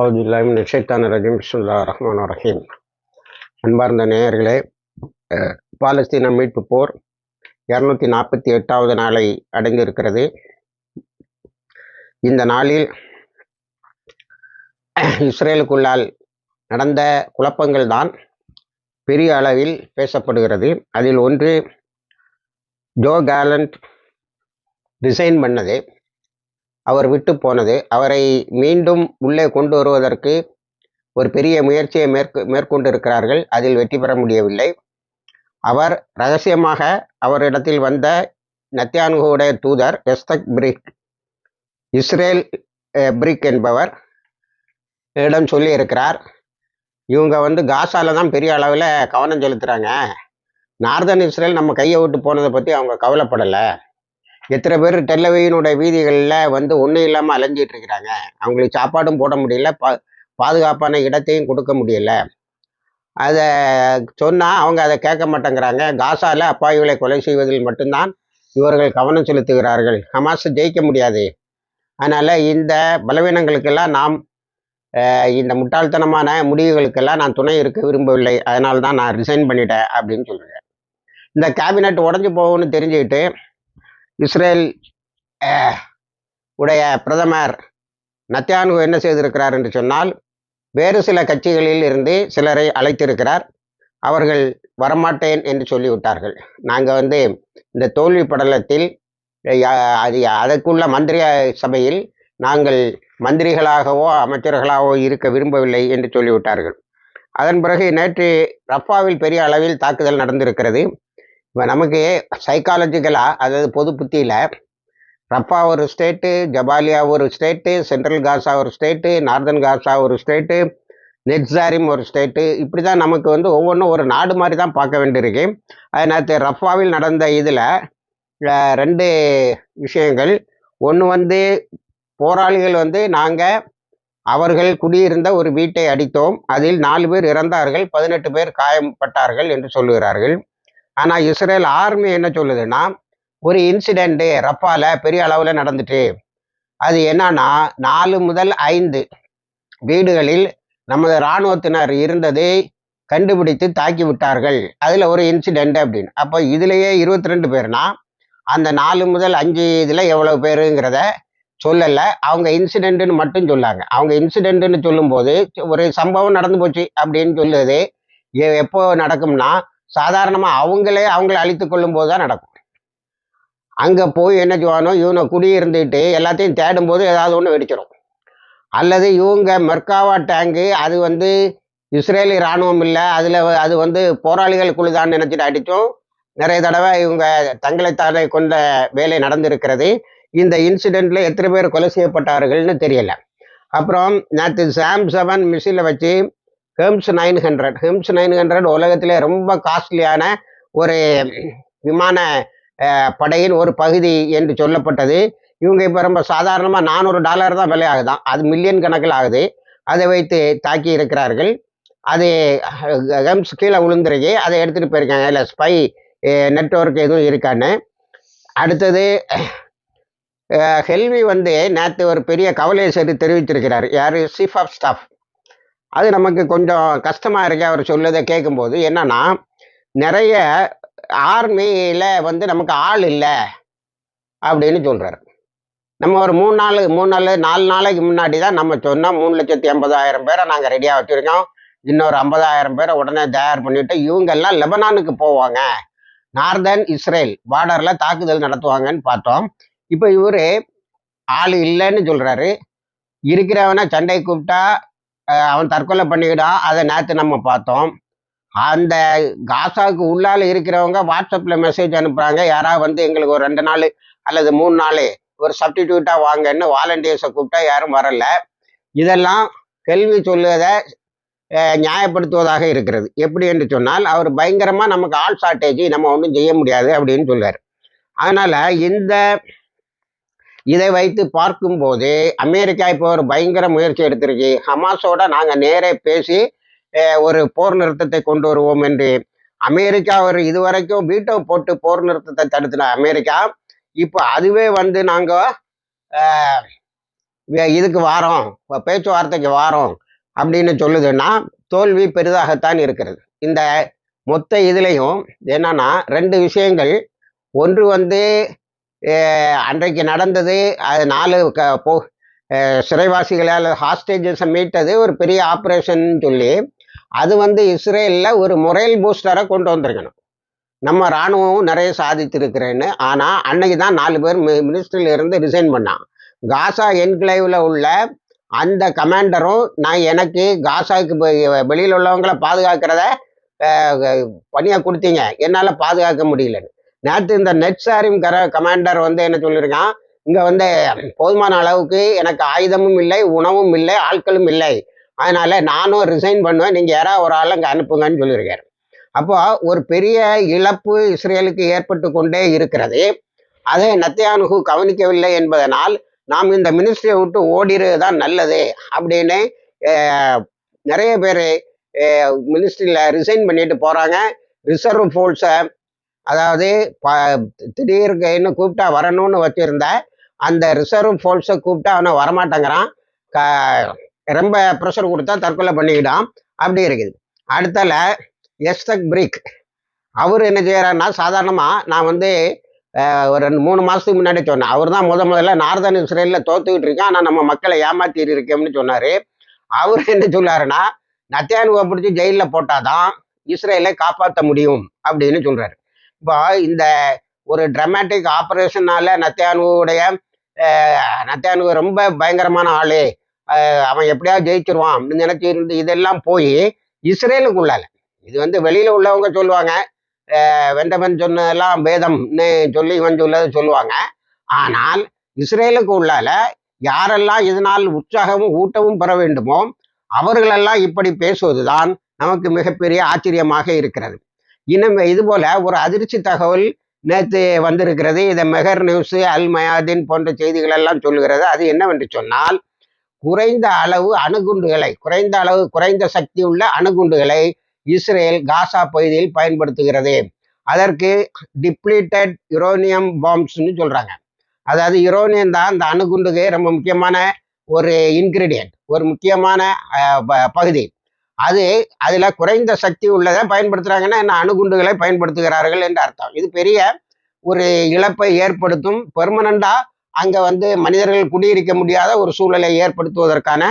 அவுதுல்லாமின் ஷைத்தான ரஜீம். பிஸ்முல்லா ரஹ்மான் ரஹீம். அன்பார்ந்த நேயர்களே பாலஸ்தீன மீட்பு போர் இரநூத்தி நாற்பத்தி எட்டாவது நாளை அடைந்திருக்கிறது இந்த நாளில் இஸ்ரேலுக்குள்ளால் நடந்த குழப்பங்கள் தான் பெரிய அளவில் பேசப்படுகிறது. அதில் ஒன்று ஜோ கேலண்ட் ரிசைன் பண்ணது. அவர் விட்டு போனது. அவரை மீண்டும் உள்ளே கொண்டு வருவதற்கு ஒரு பெரிய முயற்சியை மேற்கு மேற்கொண்டிருக்கிறார்கள். அதில் வெற்றி பெற முடியவில்லை. அவர் ரகசியமாக அவரிடத்தில் வந்த நத்தியானுடைய தூதர் எஸ்தக் பிரிக் இஸ்ரேல் பிரிக் என்பவர் இடம் சொல்லியிருக்கிறார் இவங்க வந்து காசால தான் பெரிய அளவில் கவனம் செலுத்துகிறாங்க நார்தன் இஸ்ரேல் நம்ம கையை விட்டு போனதை பற்றி அவங்க கவலைப்படலை. எத்தனை பேர் டெல்லவையினுடைய வீதிகளில் வந்து ஒன்றும் இல்லாமல் அலைஞ்சிட்டு இருக்கிறாங்க. அவங்களுக்கு சாப்பாடும் போட முடியல பா பாதுகாப்பான இடத்தையும் கொடுக்க முடியல. அதை சொன்னால் அவங்க அதை கேட்க மாட்டேங்கிறாங்க. காசாவில் அப்பாவிகளை கொலை செய்வதில் மட்டும்தான் இவர்கள் கவனம் செலுத்துகிறார்கள். ஹமாஸ் ஜெயிக்க முடியாது. அதனால் இந்த பலவீனங்களுக்கெல்லாம் நாம் இந்த முட்டாள்தனமான முடிவுகளுக்கெல்லாம் நான் துணை இருக்க விரும்பவில்லை. அதனால தான் நான் ரிசைன் பண்ணிட்டேன் அப்படின்னு சொல்கிறேன் இந்த கேபினட் உடஞ்சி போகும்னு தெரிஞ்சுக்கிட்டு இஸ்ரேல் உடைய பிரதமர் நத்தியானு என்ன செய்திருக்கிறார் என்று சொன்னால் வேறு சில கட்சிகளில் இருந்து சிலரை அழைத்திருக்கிறார். அவர்கள் வரமாட்டேன் என்று சொல்லிவிட்டார்கள். நாங்கள் வந்து இந்த தோல்வி படலத்தில் அது அதற்குள்ள மந்திரி சபையில் நாங்கள் மந்திரிகளாகவோ அமைச்சர்களாகவோ இருக்க விரும்பவில்லை என்று சொல்லிவிட்டார்கள். அதன் பிறகு நேற்று ரஃபாவில் பெரிய அளவில் தாக்குதல் நடந்திருக்கிறது. இப்போ நமக்கு சைக்காலஜிக்கலாக அதாவது பொது புத்தியில் ரஃபா ஒரு ஸ்டேட்டு ஜபாலியா ஒரு ஸ்டேட்டு சென்ட்ரல் காசா ஒரு ஸ்டேட்டு நார்தன் காசா ஒரு ஸ்டேட்டு நெட்ஸாரிம் ஒரு ஸ்டேட்டு இப்படி தான் நமக்கு வந்து ஒவ்வொன்றும் ஒரு நாடு மாதிரி தான் பார்க்க வேண்டியிருக்கு. அது நேற்று ரஃபாவில் நடந்த இதில் ரெண்டு விஷயங்கள். ஒன்று வந்து போராளிகள் வந்து நாங்கள் அவர்கள் குடியிருந்த ஒரு வீட்டை அடித்தோம். அதில் நாலு பேர் இறந்தார்கள் பதினெட்டு பேர் காயப்பட்டார்கள் என்று சொல்லுகிறார்கள். ஆனால் இஸ்ரேல் ஆர்மி என்ன சொல்லுதுன்னா ஒரு இன்சிடெண்ட்டு ரஃபால பெரிய அளவில் நடந்துட்டு அது என்னன்னா நாலு முதல் ஐந்து வீடுகளில் நமது இராணுவத்தினர் இருந்ததை கண்டுபிடித்து தாக்கி விட்டார்கள். அதில் ஒரு இன்சிடெண்ட் அப்படின்னு. அப்போ இதுலேயே இருபத்தி ரெண்டு பேர்னா அந்த நாலு முதல் அஞ்சு இதில் எவ்வளோ பேருங்கிறத சொல்லலை. அவங்க இன்சிடெண்ட்டுன்னு மட்டும் சொல்லாங்க. அவங்க இன்சிடெண்ட்டுன்னு சொல்லும்போது ஒரு சம்பவம் நடந்து போச்சு அப்படின்னு சொல்லுது. எப்போ நடக்கும்னா சாதாரணமாக அவங்களே அவங்கள அழித்து கொள்ளும் போது தான் நடக்கும். அங்கே போய் என்ன செய்வானோ இவனை குடியிருந்துட்டு எல்லாத்தையும் தேடும்போது ஏதாவது ஒன்று வெடிச்சிடும் அல்லது இவங்க மெர்காவா டேங்கு அது வந்து இஸ்ரேலி இராணுவம் இல்லை அதில் அது வந்து போராளிகள் குழுதான்னு நினச்சிட்டு அடித்தோம் நிறைய தடவை இவங்க தங்களை தானே கொண்ட வேலை நடந்திருக்கிறது. இந்த இன்சிடெண்ட்ல எத்தனை பேர் கொலை செய்யப்பட்டார்கள்னு தெரியல. அப்புறம் நேற்று சாம் செவன் மிஷினில் வச்சு ஹெம்ஸ் நைன் ஹண்ட்ரட். ஹெம்ஸ் நைன் ஹண்ட்ரட் உலகத்திலே ரொம்ப காஸ்ட்லியான ஒரு விமான படையின் ஒரு பகுதி என்று சொல்லப்பட்டது. இவங்க இப்போ ரொம்ப சாதாரணமாக நானூறு டாலர் தான் விலை ஆகுதான். அது மில்லியன் கணக்கில் ஆகுது. அதை வைத்து தாக்கி இருக்கிறார்கள். அது ஹெம்ஸ் கீழே விழுந்துருக்கு. அதை எடுத்துகிட்டு போயிருக்காங்க. இல்லை ஸ்பை நெட்வொர்க் எதுவும் இருக்கான்னு. அடுத்தது ஹெல்வி வந்து நேற்று ஒரு பெரிய கவலையை சரி தெரிவித்திருக்கிறார். யார்? Chief of staff. அது நமக்கு கொஞ்சம் கஷ்டமாக இருக்கு. அவர் சொல்லதை கேட்கும்போது என்னன்னா நிறைய ஆர்மியில் வந்து நமக்கு ஆள் இல்லை அப்படின்னு சொல்கிறார் நம்ம ஒரு மூணு நாள் மூணு நாள் நாலு நாளைக்கு முன்னாடி தான் நம்ம சொன்னால் மூணு லட்சத்தி எண்பதாயிரம் பேரை நாங்கள் ரெடியாக வச்சுருக்கோம். இன்னொரு ஐம்பதாயிரம் பேரை உடனே தயார் பண்ணிவிட்டு இவங்கெல்லாம் லெபனானுக்கு போவாங்க. நார்தன் இஸ்ரேல் பார்டரில் தாக்குதல் நடத்துவாங்கன்னு பார்த்தோம். இப்போ இவர் ஆள் இல்லைன்னு சொல்கிறாரு இருக்கிறவனை சண்டை கூப்பிட்டா அவன் தற்கொலை பண்ணிக்கிட்டான் அதை நேற்று நம்ம பார்த்தோம். அந்த காசாவுக்கு உள்ளால இருக்கிறவங்க வாட்ஸ்அப்பில் மெசேஜ் அனுப்புகிறாங்க யாராவது வந்து எங்களுக்கு ஒரு ரெண்டு நாள் அல்லது மூணு நாள் ஒரு சப்டிடியூட்டாக வாங்கன்னு வாலண்டியர்ஸை கூப்பிட்டா யாரும் வரல. இதெல்லாம் கேள்வி சொல்லுவதை நியாயப்படுத்துவதாக இருக்கிறது. எப்படி என்று சொன்னால் அவர் பயங்கரமாக நமக்கு ஆள் ஷார்ட்டேஜ் நம்ம ஒன்றும் செய்ய முடியாது அப்படின்னு சொல்லுவார் அதனால் இந்த இதை வைத்து பார்க்கும்போது அமெரிக்கா இப்போ ஒரு பயங்கர முயற்சி எடுத்திருக்கு. ஹமாஸோட நாங்கள் நேரே பேசி ஒரு போர் நிறுத்தத்தை கொண்டு வருவோம் என்று. அமெரிக்கா ஒரு இதுவரைக்கும் வீட்டோ போட்டு போர் நிறுத்தத்தை தடுத்துன அமெரிக்கா. இப்போ அதுவே வந்து நாங்கள் இதுக்கு வாரோம். பேச்சுவார்த்தைக்கு வாரோம் அப்படின்னு சொல்லுதுன்னா தோல்வி பெரிதாகத்தான் இருக்கிறது. இந்த மொத்த இதுலேயும் என்னன்னா ரெண்டு விஷயங்கள். ஒன்று வந்து அன்றைக்கு நடந்தது அது நாலு க போ சிறைவாசிகளால் ஹாஸ்டேஜஸை மீட்டது ஒரு பெரிய ஆப்ரேஷன் சொல்லி அது வந்து இஸ்ரேலில் ஒரு முறைல் பூஸ்டரை கொண்டு வந்திருக்கணும். நம்ம இராணுவம் நிறைய சாதித்திருக்கிறேன்னு ஆனால் அன்னைக்கு தான் நாலு பேர் மினிஸ்ட்ரியில இருந்து ரிசைன் பண்ணான் காசா என்கிளைவில் உள்ள அந்த கமாண்டரும் நான் எனக்கு காசாவுக்கு வெளியில் உள்ளவங்களை பாதுகாக்கிறத பணியாக கொடுத்தீங்க. என்னால் பாதுகாக்க முடியலன்னு. நேற்று இந்த நெட் சாரிம் கர கமாண்டர் வந்து என்ன சொல்லியிருக்கான் இங்கே வந்து போதுமான அளவுக்கு எனக்கு ஆயுதமும் இல்லை உணவும் இல்லை ஆட்களும் இல்லை. அதனால நானும் ரிசைன் பண்ணுவேன். நீங்கள் யாராவது ஒரு ஆள் அங்கே அனுப்புங்கன்னு சொல்லியிருக்காரு அப்போ ஒரு பெரிய இழப்பு இஸ்ரேலுக்கு ஏற்பட்டு கொண்டே இருக்கிறது. அதை நத்தியானுகு கவனிக்கவில்லை என்பதனால் நாம் இந்த மினிஸ்ட்ரியை விட்டு ஓடிடுறது தான் நல்லது அப்படின்னு நிறைய பேர் மினிஸ்ட்ரியில் ரிசைன் பண்ணிட்டு போகிறாங்க ரிசர்வ் ஃபோர்ஸை அதாவது ப திடீர்னு கூப்பிட்டா வரணும்னு வச்சுருந்த அந்த ரிசர்வ் ஃபோர்ஸை கூப்பிட்டா அவனை வரமாட்டேங்கிறான். க ரொம்ப ப்ரெஷர் கொடுத்தா தற்கொலை பண்ணிக்கிட்டான். அப்படி இருக்குது. அடுத்தால எஸ்தக் பிரிக் அவர் என்ன செய்கிறாருன்னா சாதாரணமாக நான் வந்து ஒரு ரெண்டு மூணு மாதத்துக்கு முன்னாடி சொன்னேன். அவர் தான் முத முதல்ல நார்தன் இஸ்ரேலில் தோத்துக்கிட்டு இருக்கேன். ஆனால் நம்ம மக்களை ஏமாத்திட்டு இருக்கேன்னு சொன்னார். அவர் என்ன சொல்லாருன்னா நத்தியானுவை பிடிச்சி ஜெயிலில் போட்டாதான் இஸ்ரேலை காப்பாற்ற முடியும் அப்படின்னு சொல்கிறாரு இப்போ இந்த ஒரு ட்ரமேட்டிக் ஆப்ரேஷனால நத்தியானுடைய நத்தியானு ரொம்ப பயங்கரமான ஆளு. அவன் எப்படியாவது ஜெயிச்சிருவான் அப்படின்னு நினைச்சு இருந்து இதெல்லாம் போய் இஸ்ரேலுக்குள்ளால இது வந்து வெளியில உள்ளவங்க சொல்லுவாங்க. வெந்தவன் சொன்னதெல்லாம் வேதம்னு சொல்லி இவன் சொல்லதை சொல்லுவாங்க. ஆனால் இஸ்ரேலுக்கு உள்ளால யாரெல்லாம் இதனால் உற்சாகமும் ஊட்டமும் பெற வேண்டுமோ அவர்களெல்லாம் இப்படி பேசுவதுதான் நமக்கு மிகப்பெரிய ஆச்சரியமாக இருக்கிறது. இன்னும் இது போல ஒரு அதிர்ச்சி தகவல் நேற்று வந்திருக்கிறது. இதை மெஹர் நியூஸ் அல் மயாதின் போன்ற செய்திகள் எல்லாம் சொல்லுகிறது. அது என்னவென்று சொன்னால் குறைந்த அளவு அணுகுண்டுகளை குறைந்த அளவு குறைந்த சக்தி உள்ள அணுகுண்டுகளை இஸ்ரேல் காசா பகுதியில் பயன்படுத்துகிறது. அதற்கு டிப்ளீட்டட் யுரோனியம் பாம்ப்ஸ்னு சொல்றாங்க. அதாவது யுரோனியம் தான் அந்த அணுகுண்டுக்கு ரொம்ப முக்கியமான ஒரு இன்கிரீடியன்ட் ஒரு முக்கியமான ப- பகுதி. அது அதுல குறைந்த சக்தி உள்ளதை பயன்படுத்துறாங்கன்னா என்ன அணுகுண்டுகளை பயன்படுத்துகிறார்கள் என்று அர்த்தம். இது பெரிய ஒரு இழப்பை ஏற்படுத்தும். பெர்மனண்டா அங்க வந்து மனிதர்கள் குடியிருக்க முடியாத ஒரு சூழலை ஏற்படுத்துவதற்கான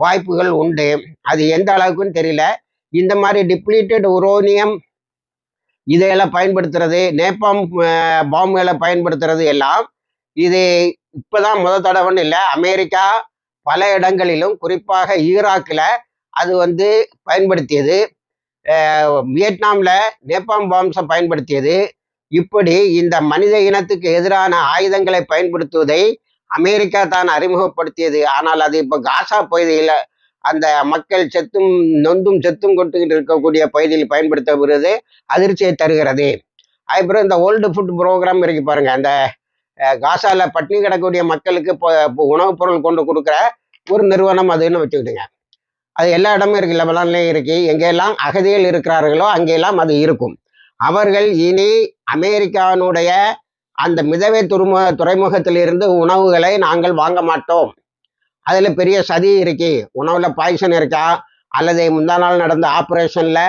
வாய்ப்புகள் உண்டு. அது எந்த அளவுக்குன்னு தெரியல. இந்த மாதிரி டிப்ளீட்டட் உரோனியம் இதையெல்லாம் பயன்படுத்துறது நேப்பாம் பாம்புகளை பயன்படுத்துறது எல்லாம் இது இப்பதான் முத தடவைன்னு இல்லை அமெரிக்கா பல இடங்களிலும் குறிப்பாக ஈராக்கில் அது வந்து பயன்படுத்தியது. வியட்நாமில் நேபாம் பாம்ஸை பயன்படுத்தியது. இப்படி இந்த மனித இனத்துக்கு எதிரான ஆயுதங்களை பயன்படுத்துவதை அமெரிக்கா தான் அறிமுகப்படுத்தியது. ஆனால் அது இப்போ காசா பகுதியில் அந்த மக்கள் செத்தும் நொந்தும் செத்தும் கொட்டுக்கிட்டு இருக்கக்கூடிய பகுதியில் பயன்படுத்தப்படுவது அதிர்ச்சியை தருகிறது. அதுக்கப்புறம் இந்த ஓல்டு ஃபுட் ப்ரோக்ராம் இருக்கு பாருங்க. அந்த காசாவில் பட்டினி கிடக்கக்கூடிய மக்களுக்கு இப்போ உணவுப் பொருள் கொண்டு கொடுக்குற ஒரு நிறுவனம் அதுன்னு வச்சுக்கிட்டுங்க. அது எல்லா இடமும் இருக்கு லெபனான்லேயும் இருக்கு. எங்கெல்லாம் அகதிகள் இருக்கிறார்களோ அங்கெல்லாம் அது இருக்கும். அவர்கள் இனி அமெரிக்கானுடைய அந்த மிதவை துறைமுக துறைமுகத்திலிருந்து உணவுகளை நாங்கள் வாங்க மாட்டோம். அதில் பெரிய சதி இருக்கு. உணவில் பாய்சன் இருக்கா? அல்லது முந்தா நாள் நடந்த ஆப்ரேஷனில்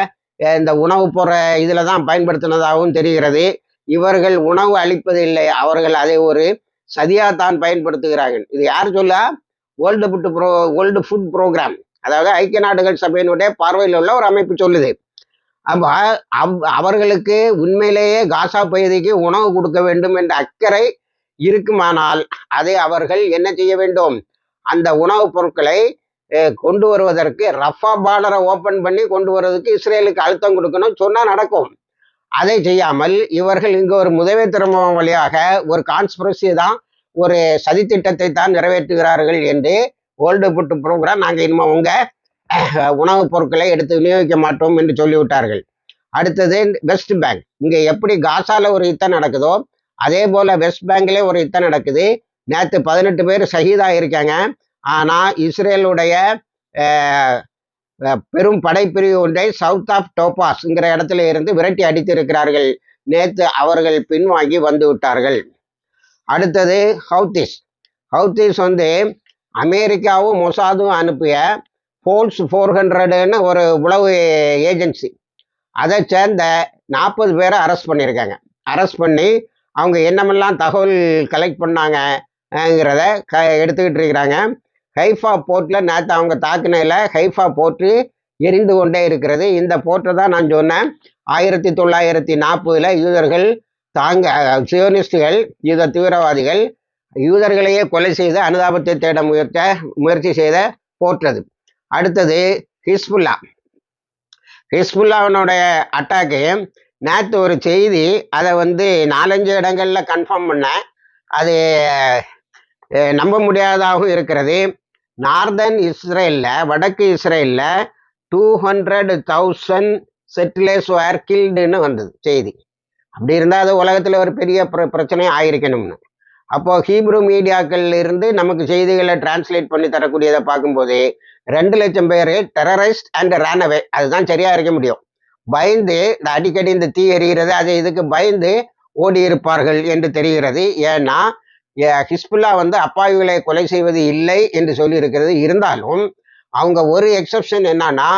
இந்த உணவு போகிற இதில் தான் பயன்படுத்தினதாகவும் தெரிகிறது. இவர்கள் உணவு அளிப்பது இல்லை. அவர்கள் அதை ஒரு சதியாக தான் பயன்படுத்துகிறார்கள். இது யார் சொல்ல world food pro world food programme அதாவது ஐக்கிய நாடுகள் சபையினுடைய பார்வையில் உள்ள ஒரு அமைப்பு சொல்லுது. அப்ப அவ்- அவர்களுக்கு உண்மையிலேயே காசா பகுதிக்கு உணவு கொடுக்க வேண்டும் என்ற அக்கறை இருக்குமானால் அதை அவர்கள் என்ன செய்ய வேண்டும்? அந்த உணவுப் பொருட்களை கொண்டு வருவதற்கு ரஃபா பார்டரை ஓபன் பண்ணி கொண்டு வருவதற்கு இஸ்ரேலுக்கு அழுத்தம் கொடுக்கணும் சொன்னால் நடக்கும். அதை செய்யாமல் இவர்கள் இங்கு ஒரு முதவே திரும்பவும் வழியாக ஒரு கான்ஸ்பிரசி தான் ஒரு சதித்திட்டத்தை தான் நிறைவேற்றுகிறார்கள் என்று வேர்ல்டு ஃபுட் ப்ரோக்ராம் நாங்கள் இனிமேல் உங்கள் உணவுப் பொருட்களை எடுத்து விநியோகிக்க மாட்டோம் என்று சொல்லிவிட்டார்கள். அடுத்தது வெஸ்ட் பேங்க் இங்கே எப்படி காசால ஒரு யுத்தம் நடக்குதோ அதே போல் வெஸ்ட் பேங்க்லேயே ஒரு யுத்தம் நடக்குது. நேற்று பதினெட்டு பேர் ஷஹீதா இருக்காங்க ஆனால் இஸ்ரேலுடைய பெரும் படைப்பிரிவு ஒன்றை சவுத் ஆஃப் டோபாஸ்ங்கிற இடத்துல இருந்து விரட்டி அடித்து இருக்கிறார்கள் நேற்று அவர்கள் பின்வாங்கி வந்து விட்டார்கள். அடுத்தது ஹவுத்திஸ் ஹவுத்திஸ் வந்து அமெரிக்காவும் மொசாதும் அனுப்பிய போல்ஸ் ஃபோர் ஹண்ட்ரடுன்னு ஒரு உளவு ஏஜென்சி. அதை சேர்ந்த நாற்பது பேரை அரெஸ்ட் பண்ணியிருக்காங்க. அரெஸ்ட் பண்ணி அவங்க என்னமெல்லாம் தகவல் கலெக்ட் பண்ணாங்கங்கிறத க எடுத்துக்கிட்டு இருக்கிறாங்க. ஹைஃபா போர்ட்டில் நேற்று அவங்க தாக்குனையில் ஹைஃபா போர்ட்டு எரிந்து கொண்டே இருக்கிறது. இந்த போர்ட்டை தான் நான் சொன்னேன். ஆயிரத்தி தொள்ளாயிரத்தி நாற்பதில் யூதர்கள் தாங்க சியோனிஸ்டுகள் யூத தீவிரவாதிகள் யூதர்களையே கொலை செய்து அனுதாபத்தை தேட முயற்ச முயற்சி செய்த போற்றது. அடுத்தது ஹிஸ்புல்லா. ஹிஸ்புல்லாவினுடைய அட்டாக்கு நேற்று ஒரு செய்தி அதை வந்து நாலஞ்சு இடங்களில் கன்ஃபார்ம் பண்ணேன் அது நம்ப முடியாததாகவும் இருக்கிறது. நார்தன் இஸ்ரேலில் வடக்கு இஸ்ரேலில் two hundred thousand settlers were கில்டுன்னு வந்தது செய்தி. அப்படி இருந்தால் அது உலகத்தில் ஒரு பெரிய பிர பிரச்சனை ஆயிருக்கணும்னு. அப்போ ஹீப்ரு மீடியாக்கள் இருந்து நமக்கு செய்திகளை டிரான்ஸ்லேட் பண்ணி தரக்கூடியதை பார்க்கும்போது ரெண்டு லட்சம் பேர் டெரரிஸ்ட் அண்ட் ரேனவே அதுதான் சரியா இருக்க முடியும். பயந்து இந்த அடிக்கடி இந்த தீ எறிகிறது அது இதுக்கு பயந்து ஓடி இருப்பார்கள் என்று தெரிகிறது. ஏன்னா ஹிஸ்புல்லா வந்து அப்பாவிகளை கொலை செய்வது இல்லை என்று சொல்லி இருக்கிறது இருந்தாலும் அவங்க ஒரு எக்ஸப்ஷன் என்னன்னா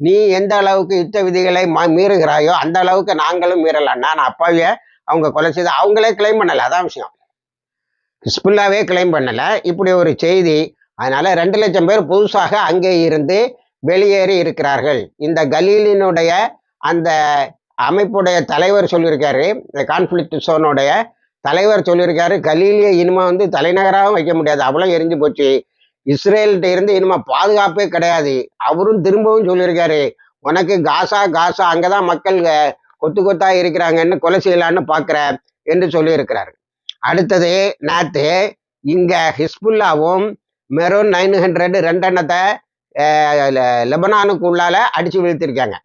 நீ எந்த அளவுக்கு யுத்த விதிகளை மீறுகிறாயோ அந்த அளவுக்கு நாங்களும் மீறலாம். நான் அப்பாவிய அவங்க கொலை செய்து அவங்களே கிளைம் பண்ணலை. அதான் விஷயம். ஹிஸ்புல்லாவே கிளைம் பண்ணலை. இப்படி ஒரு செய்தி அதனால ரெண்டு லட்சம் பேர் புதுசாக அங்கே இருந்து வெளியேறி இருக்கிறார்கள். இந்த கலீலினுடைய அந்த அமைப்புடைய தலைவர் சொல்லியிருக்காரு இந்த கான்ஃப்ளிக்ட் சோனுடைய தலைவர் சொல்லியிருக்காரு கலீலியை இனிமே வந்து தலைநகராகவும் வைக்க முடியாது. அவ்வளோ எரிஞ்சு போச்சு. இஸ்ரேல்கிட்ட இருந்து இனிமே பாதுகாப்பே கிடையாது. அவரும் திரும்பவும் சொல்லியிருக்காரு உனக்கு காசா காசா அங்கதான் மக்கள் கொத்து கொத்தா இருக்கிறாங்கன்னு கொலை செய்யலான்னு பார்க்குற என்று சொல்லியிருக்கிறார். அடுத்தது நேத்து இங்க ஹிஸ்புல்லாவும் மெரூன் நைன் ஹண்ட்ரட் ரெண்டெண்ணத்தை லெபனானுக்கு உள்ளால அடிச்சு வீழ்த்திருக்காங்க.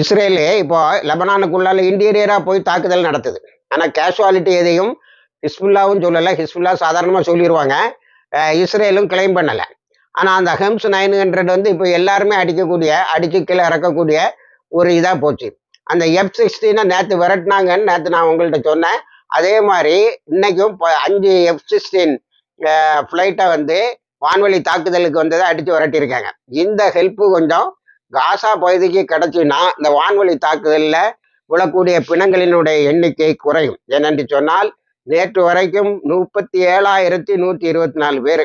இஸ்ரேலு இப்போ லெபனானுக்குள்ளால இன்டீரியரா போய் தாக்குதல் நடத்துது. ஆனா கேஷுவாலிட்டி எதையும் ஹிஸ்புல்லாவும் சொல்லலை. ஹிஸ்புல்லா சாதாரணமாக சொல்லிடுவாங்க இஸ்ரேலும் கிளைம் பண்ணலை. ஆனால் அந்த ஹெம்ஸ் நைன் ஹண்ட்ரட் வந்து இப்போ எல்லாருமே அடிக்கக்கூடிய அடிச்சு கீழே இறக்கக்கூடிய ஒரு இதாக போச்சு. அந்த எஃப் சிக்ஸ்டீனை நேற்று விரட்டினாங்கன்னு நேற்று நான் உங்கள்கிட்ட சொன்னேன். அதே மாதிரி இன்னைக்கும் அஞ்சு எஃப் சிக்ஸ்டீன் ஃப்ளைட்டை வந்து வான்வெளி தாக்குதலுக்கு வந்ததை அடித்து விரட்டியிருக்காங்க. இந்த ஹெல்ப்பு கொஞ்சம் காசா பகுதிக்கு கிடைச்சுன்னா இந்த வான்வெளி தாக்குதலில் விழக்கூடிய பிணங்களினுடைய எண்ணிக்கை குறையும். ஏனென்று சொன்னால் நேற்று வரைக்கும் முப்பத்தி ஏழாயிரத்தி நூற்றி இருபத்தி நாலு பேர்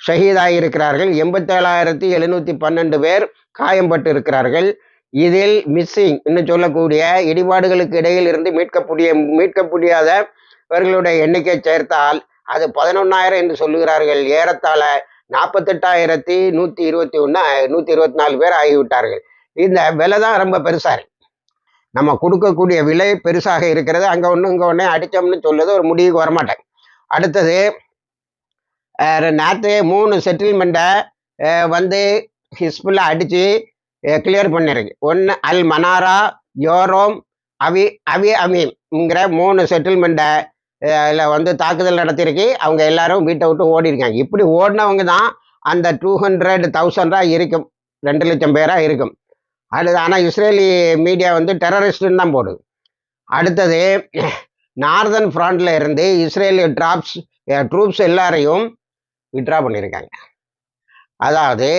ஷஹீதாகி இருக்கிறார்கள் எண்பத்தேழாயிரத்தி எழுநூற்றி பன்னெண்டு பேர் காயம்பட்டு இருக்கிறார்கள் இதில் மிஸ்ஸிங் இன்னும் சொல்லக்கூடிய இடிபாடுகளுக்கு இடையில் இருந்து மீட்கக்கூடிய மீட்க முடியாதவர்களுடைய எண்ணிக்கை சேர்த்தால் அது பதினொன்னாயிரம் என்று சொல்லுகிறார்கள். ஏறத்தாழ நாற்பத்தெட்டாயிரத்தி நூற்றி இருபத்தி ஒன்று நூற்றி இருபத்தி நாலு பேர் ஆகிவிட்டார்கள். இந்த விலை தான் ரொம்ப பெருசாக நம்ம கொடுக்கக்கூடிய விலை பெருசாக இருக்கிறது. அங்கே ஒன்று இங்கே ஒன்று அடித்தோம்னு சொல்லுது ஒரு முடிவுக்கு வரமாட்டேன். அடுத்தது நேற்று மூணு செட்டில்மெண்ட்டை வந்து ஹிஸ்புல்லா அடித்து கிளியர் பண்ணிருக்கு. ஒன்று அல் மனாரா யோரோம் அவி அவி அமீம்ங்கிற மூணு செட்டில்மெண்ட்டை இதில் வந்து தாக்குதல் நடத்தியிருக்கு. அவங்க எல்லாரும் வீட்டை விட்டு ஓடி இருக்காங்க இப்படி ஓடினவங்க தான் அந்த டூ ஹண்ட்ரட் தௌசண்டாக இருக்கும். ரெண்டு லட்சம் பேராக இருக்கும். அது ஆனால் இஸ்ரேலி மீடியா வந்து டெரரிஸ்ட்டுன்னு தான் போடுது. அடுத்தது நார்தன் ஃப்ராண்டில் இருந்து இஸ்ரேலி ட்ராப்ஸ் ட்ரூப்ஸ் எல்லாரையும் விட்ரா பண்ணியிருக்காங்க. அதாவது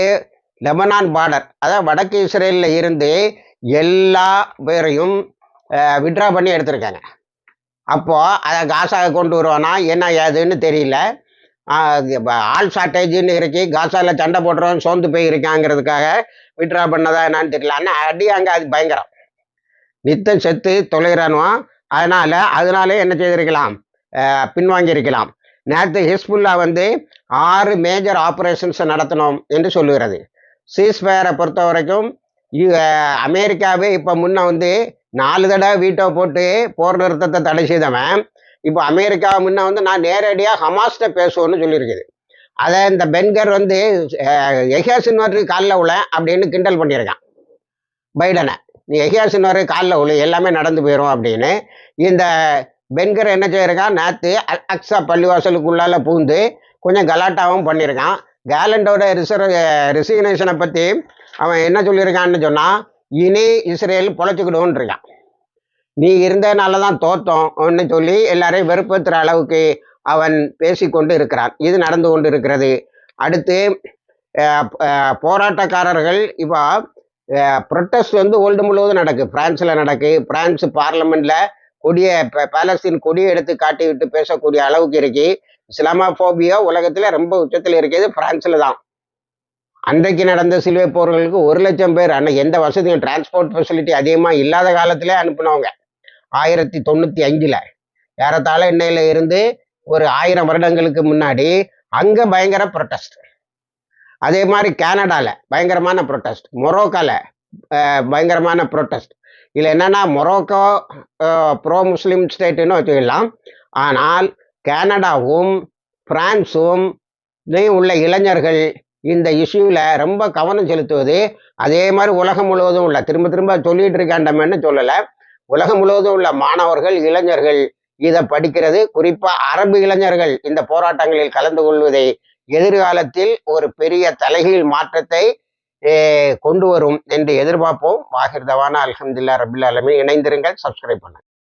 லெபனான் பார்டர் அதாவது வடக்கு இஸ்ரேலில் இருந்து எல்லா பேரையும் விட்ரா பண்ணி எடுத்திருக்காங்க. அப்போது அதை காசாக கொண்டு வருவானா என்ன ஏதுன்னு தெரியல. ஆள் ஷார்ட்டேஜ்னு இருக்கு. காசாவில் சண்டை போடுறோம் சோர்ந்து போயிருக்காங்கிறதுக்காக விட்ரா பண்ணதா என்னன்னு தெரியல. ஆனால் அடி அங்கே அது பயங்கரம். நித்தம் செத்து தொலைகிறானுவான். அதனால் அதனாலே என்ன செய்திருக்கலாம்? ஆஹ் பின்வாங்கி இருக்கலாம் நேற்று ஹிஸ்புல்லா வந்து ஆறு மேஜர் ஆப்ரேஷன்ஸை நடத்தணும் என்று சொல்லுகிறது. சீஸ்ஃபயரை பொறுத்த வரைக்கும் அமெரிக்காவே இப்போ முன்ன வந்து நாலு தடவை வீட்டோ போட்டு போர் நிறுத்தத்தை தடை செய்தவன். இப்போ அமெரிக்கா முன்ன வந்து நான் நேரடியாக ஹமாஸ்ட பேசுவோன்னு சொல்லியிருக்குது. அதை இந்த பென்கர் வந்து எஹியாசின்வருக்கு காலில் உள்ள அப்படின்னு கிண்டல் பண்ணியிருக்கான். பைடனை. நீ எஹியாசின்வரு காலில் உள்ள எல்லாமே நடந்து போயிடும் அப்படின்னு. இந்த பென்கர் என்ன செய்யிருக்கான்? நேற்று அக்ஸா பள்ளிவாசலுக்குள்ளால பூந்து கொஞ்சம் கலாட்டாவும் பண்ணியிருக்கான். கேலண்டோட ரிசர்வ் ரிசிக்னேஷனை பற்றி அவன் என்ன சொல்லியிருக்கான்னு சொன்னால் இனி இஸ்ரேல் பொழைச்சிக்கிடுவோன்னு இருக்கான் நீ இருந்ததுனால தான் தோத்தோம்னு சொல்லி எல்லாரையும் வெறுப்பத்துற அளவுக்கு அவன் பேசிக்கொண்டு இருக்கிறான். இது நடந்து கொண்டு இருக்கிறது அடுத்து போராட்டக்காரர்கள் இப்போ ப்ரொட்டஸ்ட் வந்து வேர்ல்டு முழுவதும் நடக்கு. பிரான்ஸில் நடக்கு. பிரான்ஸ் பார்லமெண்ட்ல கொடியை பாலஸ்தீன் கொடியை எடுத்து காட்டி விட்டு பேசக்கூடிய அளவுக்கு இருக்கு. இஸ்லாமோபியா உலகத்தில் ரொம்ப உச்சத்தில் இருக்கிறது பிரான்ஸில் தான். அன்றைக்கு நடந்த சிலுவை போர்களுக்கு ஒரு லட்சம் பேர் அன்னைக்கு எந்த வசதியும் டிரான்ஸ்போர்ட் ஃபெசிலிட்டி அதிகமாக இல்லாத காலத்திலே அனுப்பினவங்க. ஆயிரத்தி தொண்ணூற்றி அஞ்சில் ஏறத்தாழ இன்னையில இருந்து ஒரு ஆயிரம் வருடங்களுக்கு முன்னாடி அங்கே பயங்கர ப்ரொட்டஸ்ட் அதே மாதிரி கனடால பயங்கரமான ப்ரொட்டஸ்ட் மொரோக்கால பயங்கரமான ப்ரொட்டஸ்ட் இதில் என்னன்னா மொரோக்கோ ப்ரோ முஸ்லீம் ஸ்டேட்டுன்னு வச்சுக்கலாம். ஆனால் கனடாவும் பிரான்ஸும் இதையும் உள்ள இளைஞர்கள் இந்த இஷ்யூவில் ரொம்ப கவனம் செலுத்துவது. அதே மாதிரி உலகம் முழுவதும் உள்ள திரும்ப திரும்ப சொல்லிட்டு இருக்காண்டமேன்னு சொல்லலை? உலகம் முழுவதும் உள்ள மாணவர்கள் இளைஞர்கள் இதை படிக்கிறது. குறிப்பாக அரபு இளைஞர்கள் இந்த போராட்டங்களில் கலந்து கொள்வதை எதிர்காலத்தில் ஒரு பெரிய தலைகீழ் மாற்றத்தை கொண்டு வரும் என்று எதிர்பார்ப்போம். வாகிர்தவான அலமதுல்லா ரபில் அலமி இணைந்திருங்கள் சப்ஸ்கிரைப் பண்ணுங்கள்